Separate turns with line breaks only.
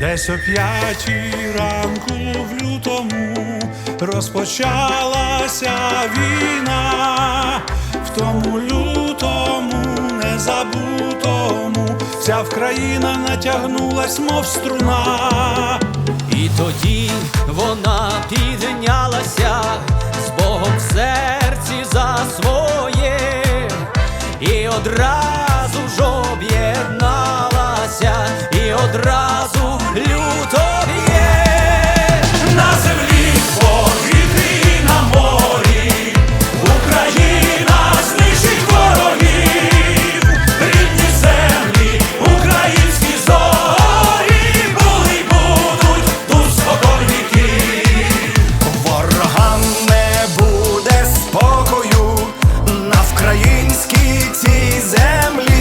Десь о п'ятій ранку в лютому розпочалася війна, в тому лютому незабутому вся Вкраїна натягнулась, мов струна.
І тоді вона піднялася з Богом в серці за своє, і одразу ж об'єдналася, і одразу Українські ці землі.